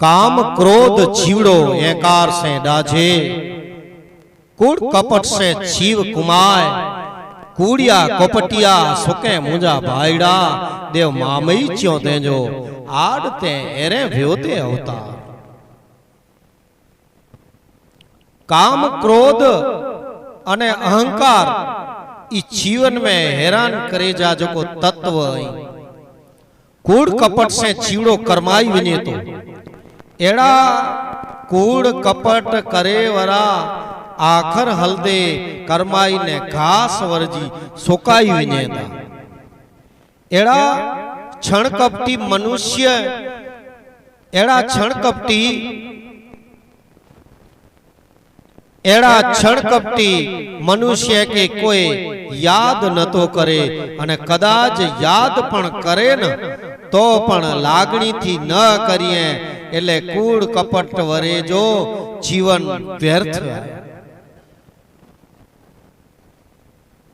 काम क्रोध जीवड़ो एकार से डाझे कुड़ कपट से जीव कुमाय। कूड़िया कपटिया सुके मुंजा भाईड़ा। देव मामई च्यो तेजो। आड़ ते एरे भ्योते होता काम क्रोध अने अहंकार। ई जीवन में हैरान करे जा जो को तत्व कूड़ कपट से चीड़ो कर्माई विने तो એડા કૂડ કપટ કરે વરા, આખર હલદે કરમાઈને ઘાસ વરજી સોકાઈ વિનેતા એડા છણકપટી મનુષ્ય, એડા છણકપટી એડા છણકપટી મનુષ્ય કે કોઈ યાદ નતો કરે અને કદાચ યાદ પણ કરે ને, તો પણ લાગણીથી ન કરીએ એટલે કૂડ કપટ વરે જો જીવન વ્યર્થ